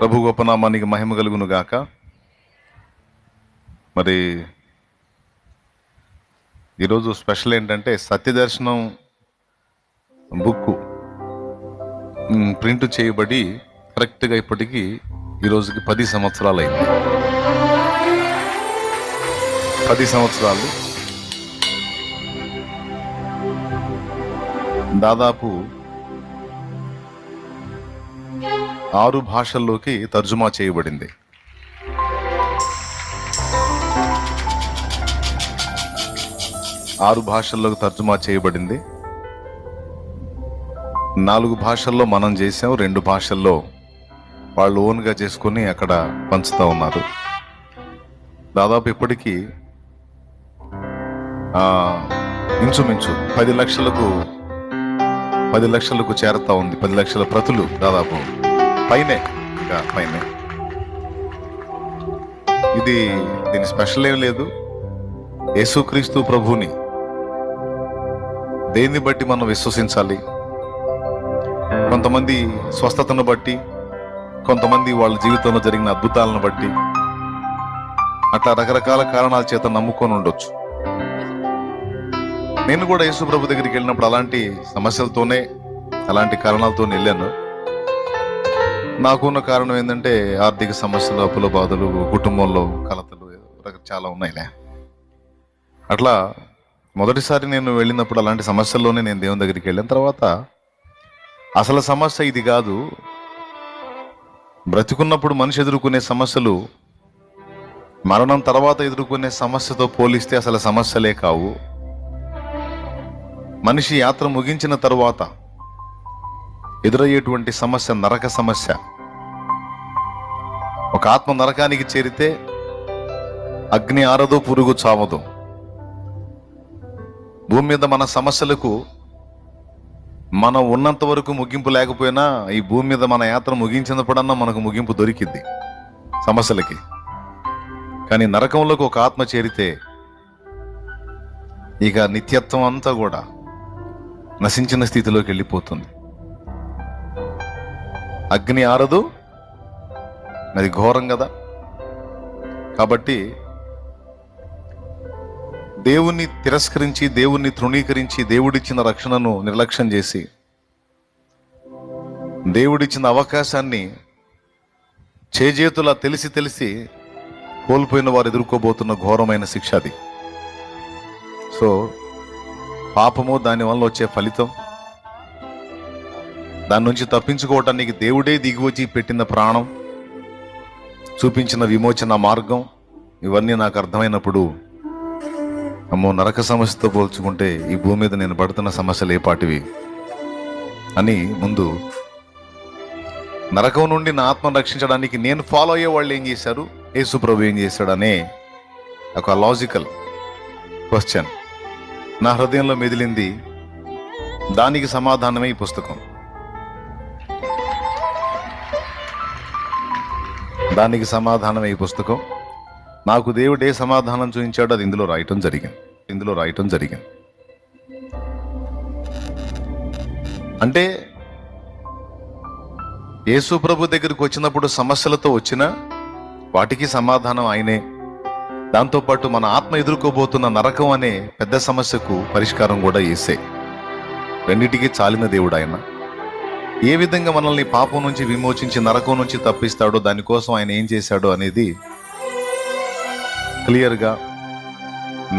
ప్రభు గొప్పనామానికి మహిమ కలుగును గాక. మరి ఈరోజు స్పెషల్ ఏంటంటే సత్యదర్శనం బుక్ ప్రింట్ చేయబడి కరెక్ట్గా ఇప్పటికీ ఈరోజుకి పది సంవత్సరాలు అయింది పది సంవత్సరాలు. దాదాపు ఆరు భాషల్లోకి తర్జుమా చేయబడింది. ఆరు భాషల్లోకి తర్జుమా చేయబడింది. నాలుగు భాషల్లో మనం చేసాం రెండు భాషల్లో వాళ్ళు ఓన్గా చేసుకొని అక్కడ పంచుతూ ఉన్నారు. దాదాపు ఇప్పటికీ ఇంచుమించు పది లక్షలకు పది లక్షలకు చేరతా ఉంది పది లక్షల ప్రతులు దాదాపు. పైనే. ఇంకా పైనే. ఇది దీని స్పెషల్ ఏం లేదు. యేసుక్రీస్తు ప్రభుని దేన్ని బట్టి మనం విశ్వసించాలి? కొంతమంది స్వస్థతను బట్టి కొంతమంది వాళ్ళ జీవితంలో జరిగిన అద్భుతాలను బట్టి అట్లా రకరకాల కారణాల చేత నమ్ముకొని ఉండొచ్చు. నేను కూడా యేసు ప్రభు దగ్గరికి వెళ్ళినప్పుడు అలాంటి సమస్యలతోనే అలాంటి కారణాలతో వెళ్ళాను. నాకున్న కారణం ఏంటంటే ఆర్థిక సమస్యలు అప్పుల బాధలు కుటుంబంలో కలతలు చాలా ఉన్నాయిలే. అట్లా మొదటిసారి నేను వెళ్ళినప్పుడు అలాంటి సమస్యల్లోనే నేను దేవుని దగ్గరికి వెళ్ళిన తర్వాత అసలు సమస్య ఇది కాదు. బ్రతికున్నప్పుడు మనిషి ఎదుర్కొనే సమస్యలు మరణం తర్వాత ఎదుర్కొనే సమస్యతో పోలిస్తే అసలు సమస్యలే కావు. మనిషి యాత్ర ముగించిన తర్వాత ఎదురయ్యేటువంటి సమస్య నరక సమస్య. ఒక ఆత్మ నరకానికి చేరితే అగ్ని ఆరదు పురుగు చావదు. భూమి మీద మన సమస్యలకు మనం ఉన్నంత వరకు ముగింపు లేకపోయినా ఈ భూమి మీద మన యాత్ర ముగించినప్పుడన్నా మనకు ముగింపు దొరికిద్ది సమస్యలకి. కానీ నరకంలోకి ఒక ఆత్మ చేరితే ఇక నిత్యత్వం అంతా కూడా నశించిన స్థితిలోకి వెళ్ళిపోతుంది. అగ్ని ఆరదు అది ఘోరం కదా. కాబట్టి దేవుణ్ణి తిరస్కరించి దేవుణ్ణి తృణీకరించి దేవుడిచ్చిన రక్షణను నిర్లక్ష్యం చేసి దేవుడిచ్చిన అవకాశాన్ని చేజేతులా తెలిసి తెలిసి కోల్పోయిన వారు ఎదుర్కోబోతున్న ఘోరమైన శిక్ష అది. సో పాపము దానివల్ల వచ్చే ఫలితం దాని నుంచి తప్పించుకోవటానికి దేవుడే దిగివచ్చి పెట్టిన ప్రాణం చూపించిన విమోచన మార్గం ఇవన్నీ నాకు అర్థమైనప్పుడు అమ్మో నరక సమస్యతో పోల్చుకుంటే ఈ భూమి మీద నేను పడుతున్న సమస్యలు ఏపాటివి అని ముందు నరకం నుండి నా ఆత్మను రక్షించడానికి నేను ఫాలో అయ్యే వాళ్ళు ఏం చేశారు? యేసు ప్రభు ఏం చేశాడనే ఒక లాజికల్ క్వశ్చన్ నా హృదయంలో మెదిలింది. దానికి సమాధానమే ఈ పుస్తకం. దానికి సమాధానం ఈ పుస్తకం. నాకు దేవుడు ఏ సమాధానం చూపించాడో అది ఇందులో రాయటం జరిగింది. ఇందులో రాయటం జరిగింది. అంటే యేసు ప్రభు దగ్గరికి వచ్చినప్పుడు సమస్యలతో వచ్చిన వాటికి సమాధానం ఆయనే. దాంతోపాటు మన ఆత్మ ఎదుర్కోబోతున్న నరకం అనే పెద్ద సమస్యకు పరిష్కారం కూడా వేసే రెండిటికి చాలిన దేవుడు ఆయన. ఏ విధంగా మనల్ని పాపం నుంచి విమోచించి నరకం నుంచి తప్పిస్తాడో దానికోసం ఆయన ఏం చేశాడో అనేది క్లియర్గా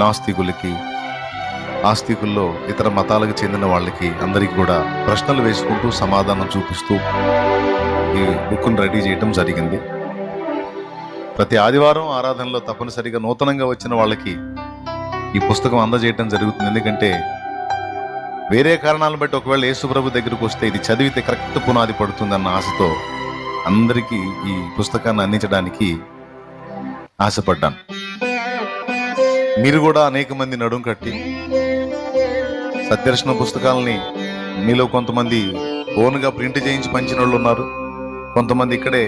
నాస్తికులకి ఆస్తికుల్లో ఇతర మతాలకు చెందిన వాళ్ళకి అందరికీ కూడా ప్రశ్నలు వేసుకుంటూ సమాధానం చూపిస్తూ ఈ బుక్ను రెడీ చేయటం జరిగింది. ప్రతి ఆదివారం ఆరాధనలో తప్పనిసరిగా నూతనంగా వచ్చిన వాళ్ళకి ఈ పుస్తకం అందజేయటం జరుగుతుంది. ఎందుకంటే వేరే కారణాలను బట్టి ఒకవేళ యేసుప్రభు దగ్గరకు వస్తే ఇది చదివితే కరెక్ట్ పునాది పడుతుందన్న ఆశతో అందరికీ ఈ పుస్తకాన్ని అందించడానికి ఆశపడ్డాను. మీరు కూడా అనేక మంది నడుం కట్టి సత్యదర్శన పుస్తకాలని మీలో కొంతమంది ఓన్గా ప్రింట్ చేయించి పంచిన వాళ్ళు ఉన్నారు. కొంతమంది ఇక్కడే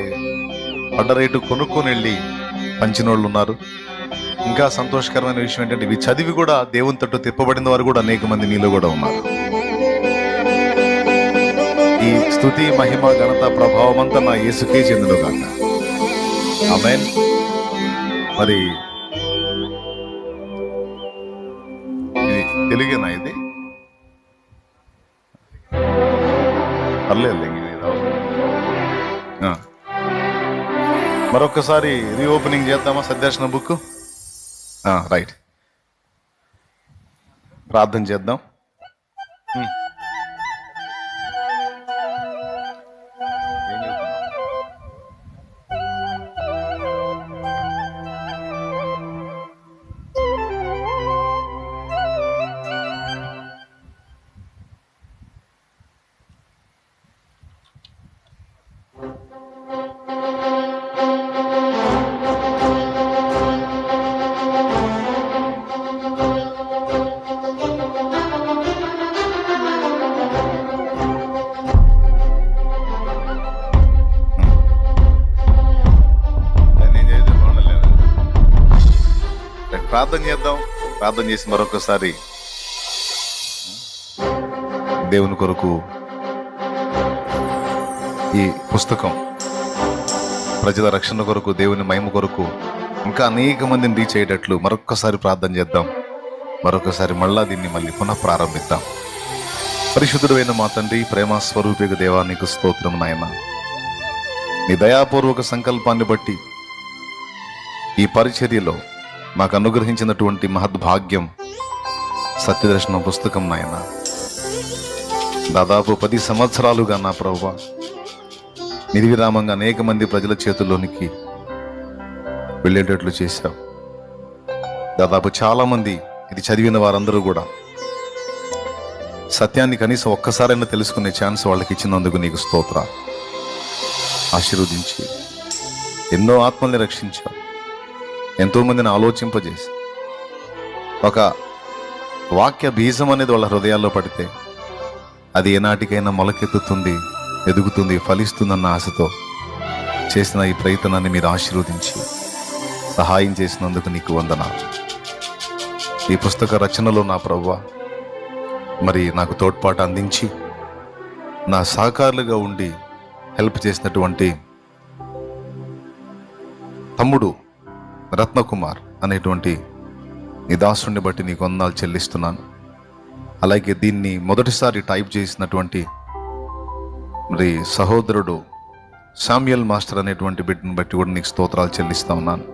పడ్డ రేటు కొనుక్కొని వెళ్ళి పంచిన వాళ్ళు ఉన్నారు. ఇంకా సంతోషకరమైన విషయం ఏంటంటే ఇవి చదివి కూడా దేవుని తట్టు తిప్పబడిన వారు కూడా అనేక మంది మీలో కూడా ఉన్నారు. స్థుతి మహిమ ఘనత ప్రభావం అంతా నా యేసుకే చెందును కాక మరి ఇది తెలుగేనా ఇది? పర్లేదు మరొకసారి రీఓపెనింగ్ చేద్దామా సద్దర్శన బుక్ రైట్. ప్రార్థన చేద్దాం. ప్రార్థన చేద్దాం. ప్రార్థన చేసి మరొకసారి. దేవుని కొరకు ఈ పుస్తకం ప్రజల రక్షణ కొరకు దేవుని మహిమ కొరకు ఇంకా అనేక మందిని రీచ్ అయ్యేటట్లు మరొక్కసారి ప్రార్థన చేద్దాం. మరొకసారి మళ్ళా దీన్ని మళ్ళీ పునః ప్రారంభిద్దాం. పరిశుద్ధుడైన మా తండ్రి ప్రేమ స్వరూపిక దేవానికి స్తోత్రం నాయన. నీ దయాపూర్వక సంకల్పాన్ని బట్టి ఈ పరిచర్యలో మాకు అనుగ్రహించినటువంటి మహద్భాగ్యం సత్యదర్శనం పుస్తకం నాయన. దాదాపు పది సంవత్సరాలుగా నా ప్రభు నిర్విరామంగా అనేక మంది ప్రజల చేతుల్లోనికి వెళ్ళేటట్లు చేశావు. దాదాపు చాలా మంది ఇది చదివిన వారందరూ కూడా సత్యాన్ని కనీసం ఒక్కసారైనా తెలుసుకునే ఛాన్స్ వాళ్ళకి ఇచ్చినందుకు నీకు స్తోత్ర. ఆశీర్వదించి ఎన్నో ఆత్మల్ని రక్షించావు. ఎంతోమందిని ఆలోచింపజేసి ఒక వాక్య బీజం అనేది వాళ్ళ హృదయాల్లో పడితే అది ఏనాటికైనా మొలకెత్తుతుంది ఎదుగుతుంది ఫలిస్తుందన్న ఆశతో చేసిన ఈ ప్రయత్నాన్ని మీరు ఆశీర్వదించి సహాయం చేసినందుకు నీకు వందనాలు. ఈ పుస్తక రచనలో నా ప్రవ్వ మరి నాకు తోడ్పాటు అందించి నా సహకారులుగా ఉండి హెల్ప్ చేసినటువంటి తమ్ముడు రత్నకుమార్ అనేటువంటి నీ దాసుని బట్టి నీకు వందాలు చెల్లిస్తున్నాను. అలాగే దీన్ని మొదటిసారి టైప్ చేసినటువంటి మరి సహోదరుడు శామ్యుయల్ మాస్టర్ అనేటువంటి బిడ్డను బట్టి కూడా నీకు స్తోత్రాలు చెల్లిస్తా ఉన్నాను.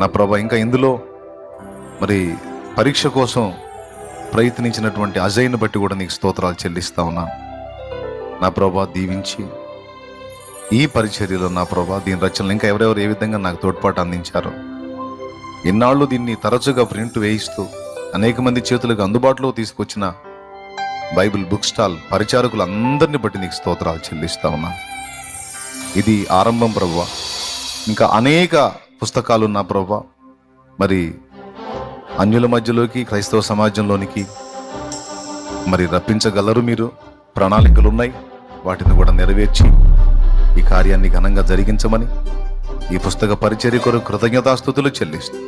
నా ప్రభా ఇంకా ఇందులో మరి పరీక్ష కోసం ప్రయత్నించినటువంటి అజయ్ని బట్టి కూడా నీకు స్తోత్రాలు చెల్లిస్తా ఉన్నాను. నా ప్రభా దీవించి ఈ పరిచర్యలో నా ప్రభా దీని రచనలు ఇంకా ఎవరెవరు ఏ విధంగా నాకు తోడ్పాటు అందించారు. ఇన్నాళ్ళు దీన్ని తరచుగా ప్రింట్ వేయిస్తూ అనేక మంది చేతులకు అందుబాటులో తీసుకొచ్చిన బైబిల్ బుక్ స్టాల్ పరిచారకులు అందరిని బట్టి నీకు స్తోత్రాలు చెల్లిస్తా ఉన్నా. ఇది ఆరంభం ప్రవ్వ ఇంకా అనేక పుస్తకాలు నా ప్రవ్వ మరి అన్యుల మధ్యలోకి క్రైస్తవ సమాజంలోనికి మరి రప్పించగలరు మీరు. ప్రణాళికలు ఉన్నాయి వాటిని కూడా నెరవేర్చి ఈ కార్యాన్ని ఘనంగా జరిగించమని ఈ పుస్తక పరిచర్య కొరకు కృతజ్ఞతాస్థుతులు చెల్లిస్తూ.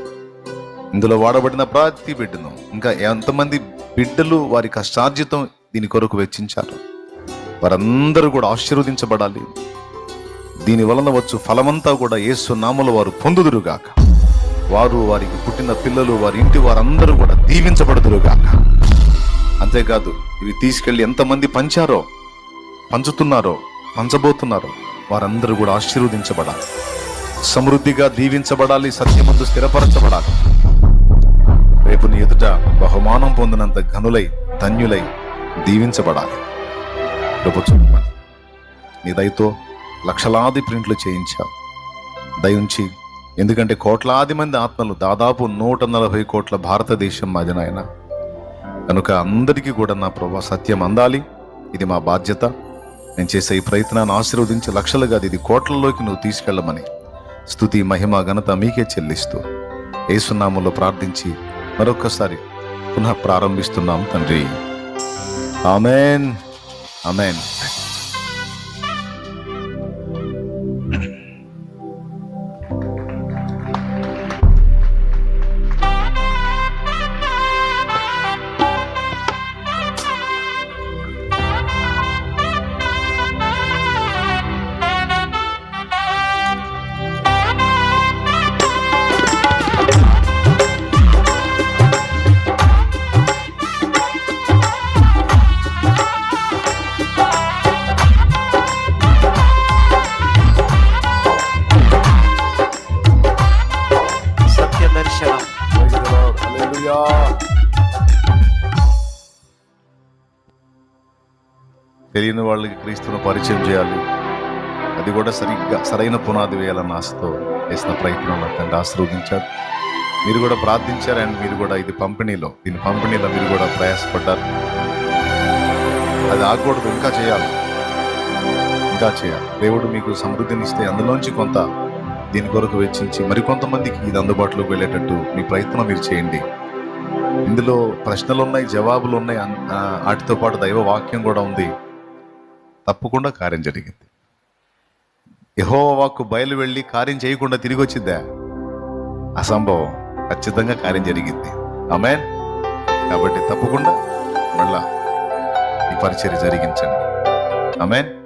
ఇందులో వాడబడిన ప్రతి బిడ్డను ఇంకా ఎంతమంది బిడ్డలు వారి కష్టార్జితం దీని కొరకు వెచ్చించారు. వారందరూ కూడా ఆశీర్వదించబడాలి. దీని వలన వచ్చు ఫలమంతా కూడా యేసు నామలు వారు పొందుదురుగాక. వారు వారికి పుట్టిన పిల్లలు వారి ఇంటి వారందరూ కూడా దీవించబడుదురుగాక. అంతేకాదు ఇవి తీసుకెళ్ళి ఎంతమంది పంచారో పంచుతున్నారో పంచబోతున్నారో వారందరూ కూడా ఆశీర్వదించబడాలి. సమృద్ధిగా దీవించబడాలి సత్యమందు స్థిరపరచబడాలి. రేపు నీ ఎదుట బహుమానం పొందినంత ఘనులై ధన్యులై దీవించబడాలి. రేపు నీ దయతో లక్షలాది ప్రింట్లు చేయించావు. దయుంచి ఎందుకంటే కోట్లాది మంది ఆత్మలు దాదాపు నూట నలభై కోట్ల భారతదేశం మాది నాయన కనుక అందరికీ కూడా నా ప్రభా సత్యం అందాలి. ఇది మా బాధ్యత. నేను చేసే ఈ ప్రయత్నాన్ని ఆశీర్వదించి లక్షలుగా ఇది కోట్లలోకి నువ్వు తీసుకెళ్ళమని. స్థుతి మహిమ ఘనత మీకే చెల్లిస్తూ ఏసునామంలో ప్రార్థించి మరొక్కసారి పునః ప్రారంభిస్తున్నాం తండ్రి. ఆమెన్. ఆమెన్. తెలియని వాళ్ళకి క్రీస్తును పరిచయం చేయాలి. అది కూడా సరిగ్గా సరైన పునాది వేయాలన్న ఆశతో చేసిన ప్రయత్నం తండ్రి ఆశీర్వదించాడు మీరు కూడా ప్రార్థించారు అండ్ మీరు కూడా ఇది పంపిణీలో దీని పంపిణీలో మీరు కూడా ప్రయాసపడ్డారు. అది ఆగకూడదు ఇంకా చేయాలి. ఇంకా చేయాలి. దేవుడు మీకు సమృద్ధినిస్తే అందులోంచి కొంత దీని కొరకు వెచ్చించి మరికొంతమందికి ఇది అందుబాటులోకి వెళ్ళేటట్టు మీ ప్రయత్నం మీరు చేయండి. ఇందులో ప్రశ్నలు ఉన్నాయి జవాబులు ఉన్నాయి వాటితో పాటు దైవ వాక్యం కూడా ఉంది. తప్పకుండా కార్యం జరిగింది. యహోవాకు వాక్కు బయలు వెళ్ళి కార్యం చేయకుండా తిరిగి వచ్చిందా? అసంభవం. ఖచ్చితంగా కార్యం జరిగింది. అమేన్ కాబట్టి తప్పకుండా మళ్ళా ఈ పరిచర్య జరిగించండి. అమేన్